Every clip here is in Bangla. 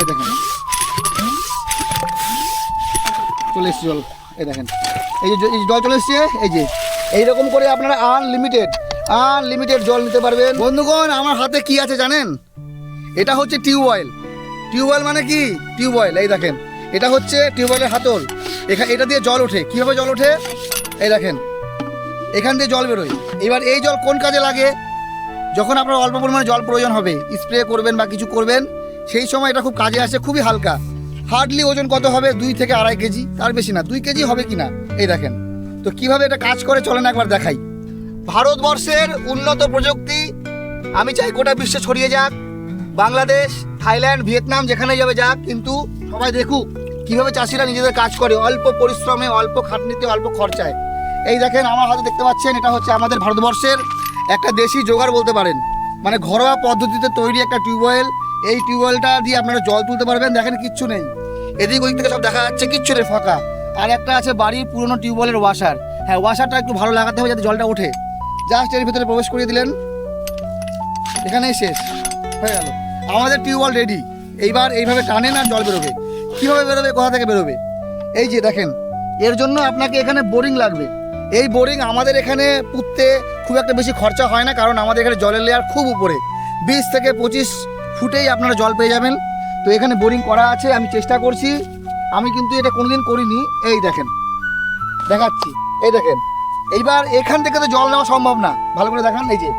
এই দেখেন। চলে এসছে জল। এই দেখেন। এই যে এই জল চলে এসছে, এই যে। এইরকম করে আপনারা আনলিমিটেড আনলিমিটেড জল নিতে পারবেন। বন্ধুগণ, আমার হাতে কি আছে জানেন? এটা হচ্ছে টিউবওয়েল টিউবওয়েল মানে কি? টিউবওয়েল এই দেখেন। এটা হচ্ছে টিউবওয়েলের হাতল। এখানে এটা দিয়ে জল ওঠে। কীভাবে জল ওঠে? এই দেখেন। এখান দিয়ে জল বেরোয়। এবার এই জল কোন কাজে লাগে? যখন আপনার অল্প পরিমাণে জল প্রয়োজন হবে স্প্রে করবেন বা কিছু করবেন সেই সময় এটা খুব কাজে আসে, খুবই হালকা। হার্ডলি ওজন কত হবে? দুই থেকে আড়াই কেজি, তার বেশি না। দুই কেজি হবে কি না এই দেখেন। তো কীভাবে এটা কাজ করে চলেন একবার দেখাই। ভারতবর্ষের উন্নত প্রযুক্তি, আমি চাই গোটা বিশ্বে ছড়িয়ে যাক। বাংলাদেশ, থাইল্যান্ড, ভিয়েতনাম যেখানে যাবে যাক, কিন্তু সবাই দেখুক কীভাবে চাষিরা নিজেদের কাজ করে। অল্প পরিশ্রমে, অল্প খাটনিতে, অল্প খরচায়। এই দেখেন, আমার হাতে দেখতে পাচ্ছেন, এটা হচ্ছে আমাদের ভারতবর্ষের একটা দেশি জোগাড় বলতে পারেন। মানে ঘরোয়া পদ্ধতিতে তৈরি একটা টিউবওয়েল এই টিউবওয়েলটা দিয়ে আপনারা জল তুলতে পারবেন, দেখেন কিচ্ছু নেই। এদিক ওদিক থেকে সব দেখা যাচ্ছে, কিচ্ছু নেই, ফাঁকা। আর একটা আছে বাড়ির পুরনো টিউবওয়েলের ওয়াশার হ্যাঁ ওয়াশারটা একটু ভালো লাগাতে হবে যাতে জলটা ওঠে। জাস্ট এর ভিতরে প্রবেশ করিয়ে দিলেন। এখানেই শেষ, হয়ে গেল। আমাদের টিউবওয়েল রেডি এইবার এইভাবে টানেন আর জল বেরোবে। কীভাবে বেরোবে, কোথা থেকে বেরোবে? এই যে দেখেন, এর জন্য আপনাকে এখানে বোরিং লাগবে। এই বোরিং আমাদের এখানে পুঁততে খুব একটা বেশি খরচা হয় না, কারণ আমাদের এখানে জলের লেয়ার খুব উপরে। বিশ থেকে পঁচিশ ফুটেই আপনারা জল পেয়ে যাবেন। তো এখানে বোরিং করা আছে, আমি চেষ্টা করছি। আমি কিন্তু এটা কোনোদিন করিনি। এই দেখেন, দেখাচ্ছি। এই দেখেন, এইবার এখান থেকে তো জল নেওয়া সম্ভব না। ভালো করে দেখান, এই যে।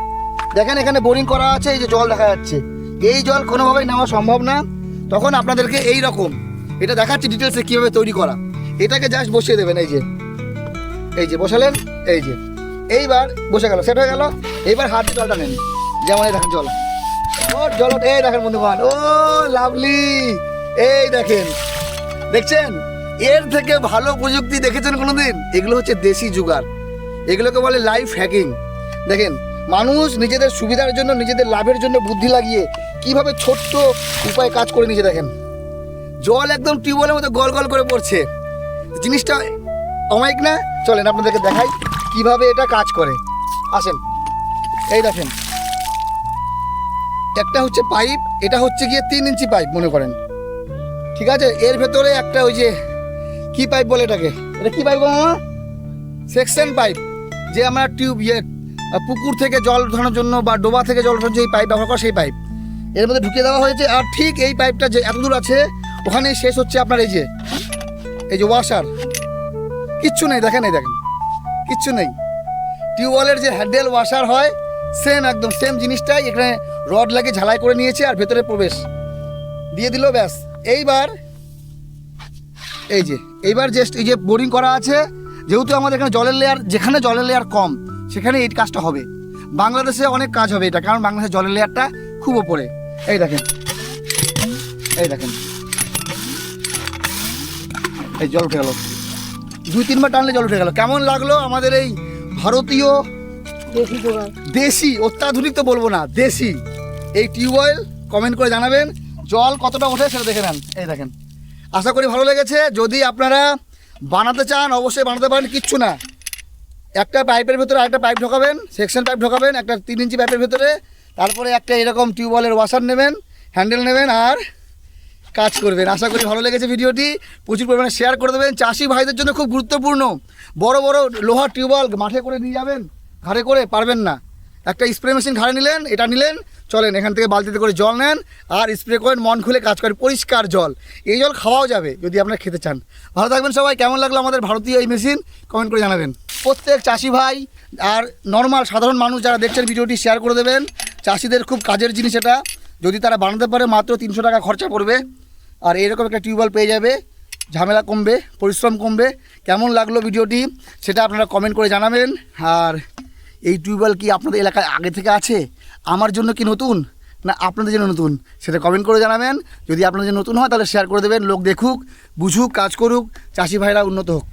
দেখেন, এখানে বোরিং করা আছে, এই যে জল দেখা যাচ্ছে। এই জল কোনোভাবেই নেওয়া সম্ভব না। তখন আপনাদেরকে এই রকম, এটা দেখাচ্ছি ডিটেলসে কীভাবে তৈরি করা। এটাকে জাস্ট বসিয়ে দেবেন, এই যে। এই যে, বসালেন, এই যে। এইবার বসে গেল, সেট হয়ে গেল। এইবার হাত দিয়ে জলটা নেন। যেমন এই দেখেন জল। ও জল এই দেখেন বন্ধুগণ ও লাভলি, এই দেখেন, দেখছেন? এর থেকে ভালো প্রযুক্তি দেখেছেন কোনোদিন? এগুলো হচ্ছে দেশি জুগার এগুলোকে বলে লাইফ হ্যাকিং দেখেন, মানুষ নিজেদের সুবিধার জন্য, নিজেদের লাভের জন্য বুদ্ধি লাগিয়ে কীভাবে ছোট্ট উপায় কাজ করে নিজে দেখেন। জল একদম টিউবওয়েলের মতো গল গল করে পড়ছে। জিনিসটা অমায়িক না? চলেন আপনাদেরকে দেখাই কীভাবে এটা কাজ করে। আসেন, এই দেখেন। একটা হচ্ছে পাইপ, এটা হচ্ছে গিয়ে তিন ইঞ্চি পাইপ মনে করেন। ঠিক আছে? এর ভেতরে একটা ওই যে, কি পাইপ বলে এটাকে? এটা কি পাইপ সেকশন পাইপ, যে আমরা টিউব ইয়ে পুকুর থেকে জল ধরানোর জন্য বা ডোবা থেকে জল ধরানোর যে পাইপ ব্যবহার করা সেই পাইপ। এর মধ্যে ঢুকিয়ে দেওয়া হয়েছে, আর ঠিক এই পাইপটা যে এত দূর আছে ওখানে শেষ হচ্ছে আপনার এই যে এই যে ওয়াশার কিচ্ছু নেই, দেখেন এই দেখেন। কিচ্ছু নেই। টিউবওয়েলের যে হ্যান্ডেল ওয়াশার হয় সেম একদম সেম জিনিসটাই এখানে রড লাগে ঝালাই করে নিয়েছে আর ভেতরে প্রবেশ। দিয়ে দিল ব্যাস। এইবার, এই যে, এইবার জাস্ট এই যে বোরিং করা আছে, যেহেতু আমাদের এখানে জলের লেয়ার যেখানে জলের লেয়ার কম, সেখানে এই কাজটা হবে। বাংলাদেশে অনেক কাজ হবে এটা, কারণ বাংলাদেশের জলের লেয়ারটা খুব ওপরে। এই দেখেন। এই দেখেন। এই জল উঠে গেল। দুই তিনবার টানলে জল উঠে গেল। কেমন লাগল আমাদের এই ভারতীয় দেশি অত্যাধুনিক তো বলব না, দেশি। এই টিউবওয়েল কমেন্ট করে জানাবেন, জল কতটা ওঠে সেটা দেখে নেন। এই দেখেন, আশা করি ভালো লেগেছে। যদি আপনারা বানাতে চান, অবশ্যই বানাতে পারেন, কিচ্ছু না। একটা পাইপের ভেতরে আরেকটা পাইপ ঢোকাবেন, সেকশন পাইপ ঢোকাবেন, একটা তিন ইঞ্চি পাইপের ভেতরে। তারপরে একটা এরকম টিউবওয়েলের ওয়াশার নেবেন হ্যান্ডেল নেবেন আর কাজ করবেন। আশা করি ভালো লেগেছে ভিডিওটি। প্রচুর পরিমাণে শেয়ার করে দেবেন। চাষি ভাইদের জন্য খুব গুরুত্বপূর্ণ। বড় বড় লোহার টিউবওয়েল মাঠে করে নিয়ে যাবেন। ঘাড়ে করে পারবেন না। একটা স্প্রে মেশিন ঘাড়ে নিলেন, এটা নিলেন, চলেন, এখান থেকে বালতিতে করে জল নেন, আর স্প্রে করেন, মন খুলে কাজ করেন, পরিষ্কার জল। এই জল খাওয়াও যাবে যদি আপনারা খেতে চান। ভালো থাকবেন সবাই, কেমন লাগল আমাদের ভারতীয় এই মেশিন কমেন্ট করে জানাবেন। প্রত্যেক চাষি ভাই আর নর্মাল সাধারণ মানুষ যারা দেখছেন ভিডিওটি শেয়ার করে দেবেন। চাষিদের খুব কাজের জিনিস এটা। যদি তারা বানাতে পারে, মাত্র তিনশো টাকা খরচা পড়বে। আর এরকম একটা টিউবওয়েল পেয়ে যাবে। ঝামেলা কমবে, পরিশ্রম কমবে। কেমন লাগল ভিডিওটি, সেটা আপনারা কমেন্ট করে জানাবেন। আর এই টিউবওয়েল কি আপনাদের এলাকায় আগে থেকে আছে? আমার জন্য কি নতুন? না আপনাদের জন্য নতুন? সেটা কমেন্ট করে জানাবেন। যদি আপনাদের নতুন হয়, তাহলে শেয়ার করে দেবেন। লোক দেখুক, বুঝুক, কাজ করুক, চাষি ভাইরা উন্নত হোক।